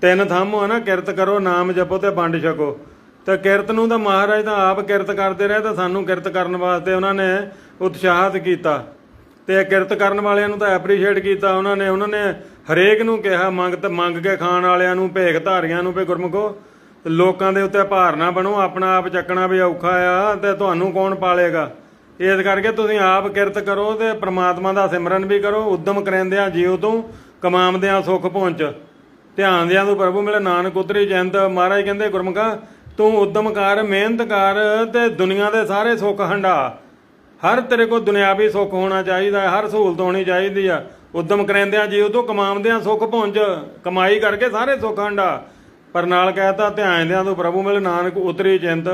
ਤਿੰਨ ਥੰਮ ਆ ਨਾ, ਕਿਰਤ ਕਰੋ, ਨਾਮ ਜਪੋ ਤੇ ਵੰਡ ਛਕੋ। ਤੇ ਕਿਰਤ ਨੂੰ ਤਾਂ ਮਹਾਰਾਜ ਤਾਂ ਆਪ ਕਿਰਤ ਕਰਦੇ ਰਹੇ ਤਾਂ ਸਾਨੂੰ ਕਿਰਤ ਕਰਨ ਵਾਸਤੇ ਉਹਨਾਂ ਨੇ ਉਤਸ਼ਾਹਿਤ ਕੀਤਾ। ਤੇ ਕਿਰਤ ਕਰਨ ਵਾਲਿਆਂ ਨੂੰ ਤਾਂ ਐਪਰੀਸ਼ੀਏਟ ਕੀਤਾ ਉਹਨਾਂ ਨੇ। ਉਹਨਾਂ ਨੇ ਹਰੇਕ ਨੂੰ ਕਿਹਾ, ਮੰਗ ਤੇ ਮੰਗ ਕੇ ਖਾਣ ਵਾਲਿਆਂ ਨੂੰ, ਭੇਖ ਧਾਰੀਆਂ ਨੂੰ ਵੀ ਗੁਰਮੁਖੋ, ਲੋਕਾਂ ਦੇ ਉੱਤੇ ਭਾਰ ਨਾ ਬਣੋ, ਆਪਣਾ ਆਪ ਚੱਕਣਾ ਵੀ ਔਖਾ ਆ ਤੇ ਤੁਹਾਨੂੰ ਕੌਣ ਪਾਲੇਗਾ? ਇਸ ਕਰਕੇ ਤੁਸੀਂ ਆਪ ਕਿਰਤ ਕਰੋ ਤੇ ਪ੍ਰਮਾਤਮਾ ਦਾ ਸਿਮਰਨ ਵੀ ਕਰੋ, ਉਦਮ ਕਰੰਦਿਆਂ ਜੀਉ ਤੋਂ ਕਮਾਮਦਿਆਂ ਸੁਖ ਪਹੁੰਚ ਧਿਆਨ ਦਿਆਂ ਤੂੰ ਪ੍ਰਭੂ ਮਿਲੇ ਨਾਨਕ ਉਤਰੀ ਜੰਤ। ਮਹਾਰਾਜ ਕਹਿੰਦੇ, ਗੁਰਮੁਖਾ, ਤੂੰ ਉਦਮ ਕਰ, ਮਿਹਨਤ ਕਰ ਤੇ ਦੁਨੀਆ ਦੇ ਸਾਰੇ ਸੁੱਖ ਹੰਡਾ ਹਰ ਤੇਰੇ ਕੋਲ ਦੁਨਿਆਵੀ ਸੁੱਖ ਹੋਣਾ ਚਾਹੀਦਾ ਹਰ ਸਹੂਲਤ ਹੋਣੀ ਚਾਹੀਦੀ ਆ। ਉਦਮ ਕਰੰਦਿਆਂ ਜੀ ਉਦੋਂ ਕਮਾਉਂਦਿਆਂ ਸੁੱਖ ਪਹੁੰਚ ਕਮਾਈ ਕਰਕੇ ਸਾਰੇ ਸੁੱਖ ਹੰਡਾ ਪਰ ਨਾਲ ਕਹਿਤਾ, ਧਿਆਨ ਦਿਆਂ ਤੂੰ ਪ੍ਰਭੂ ਮਿਲ ਨਾਨਕ ਉਤਰੀ ਚਿੰਤ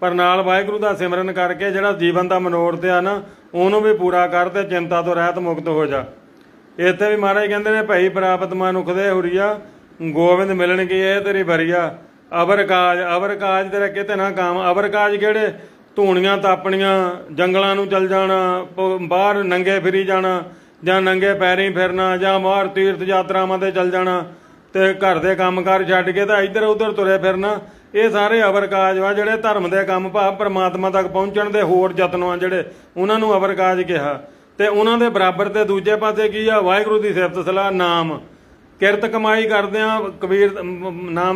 ਪਰ ਨਾਲ ਵਾਹਿਗੁਰੂ ਦਾ ਸਿਮਰਨ ਕਰਕੇ ਜਿਹੜਾ ਜੀਵਨ ਦਾ ਮਨੋਰਥ ਆ ਨਾ, ਉਹਨੂੰ ਵੀ ਪੂਰਾ ਕਰ ਤੇ ਚਿੰਤਾ ਤੋਂ ਰਹਿਤ ਮੁਕਤ ਹੋ ਜਾ। ਇੱਥੇ ਵੀ ਮਹਾਰਾਜ ਕਹਿੰਦੇ ਨੇ, ਭਈ ਪ੍ਰਾਪਤ ਮਨੁਖ ਦੇ ਹੁਰੀਆ ਗੋਬਿੰਦ ਮਿਲਣਗੇ ਇਹ ਤੇਰੀ ਭਰੀਆ ਅਵਰ ਕਾਜ ਅਵਰ ਕਾਜ ਤੇਰਾ ਕਿਤੇ ਨਾ ਕਾਮ। ਅਵਰ ਕਾਜ ਕਿਹੜੇ? ਧੂਣੀਆਂ ਤਾਪਣੀਆਂ, ਜੰਗਲਾਂ ਨੂੰ ਚਲ ਜਾਣਾ ਬਾਹਰ ਨੰਗੇ ਫਿਰੀ ਜਾਣਾ, ਜਾਂ ਨੰਗੇ ਪੈਰੀਂ ਫਿਰਨਾ, ਜਾਂ ਬਾਹਰ ਤੀਰਥ ਯਾਤਰਾਵਾਂ ਤੇ ਚਲ ਜਾਣਾ, ਤੇ ਘਰ ਦੇ ਕੰਮਕਾਰ ਛੱਡ ਕੇ ਤਾਂ ਇੱਧਰ ਉੱਧਰ ਤੁਰੇ ਫਿਰਨਾ। ਇਹ ਸਾਰੇ ਅਵਰ ਕਾਜ ਵਾ ਜਿਹੜੇ ਧਰਮ ਦੇ ਕੰਮ ਭਾਵ ਪਰਮਾਤਮਾ ਤੱਕ ਪਹੁੰਚਣ ਦੇ ਹੋਰ ਯਤਨ ਆ ਜਿਹੜੇ ਉਹਨਾਂ ਨੂੰ ਅਵਰ ਕਾਜ ਕਿਹਾ। ਤੇ ਉਹਨਾਂ ਦੇ ਬਰਾਬਰ ਤੇ ਦੂਜੇ ਪਾਸੇ ਕੀ ਆ? ਵਾਹਿਗੁਰੂ ਦੀ ਸਿਫਤ ਸਲਾਹ, ਨਾਮ। ਕਿਰਤ ਕਮਾਈ ਕਰਦੇ ਆ ਕਬੀਰ ਨਾਮ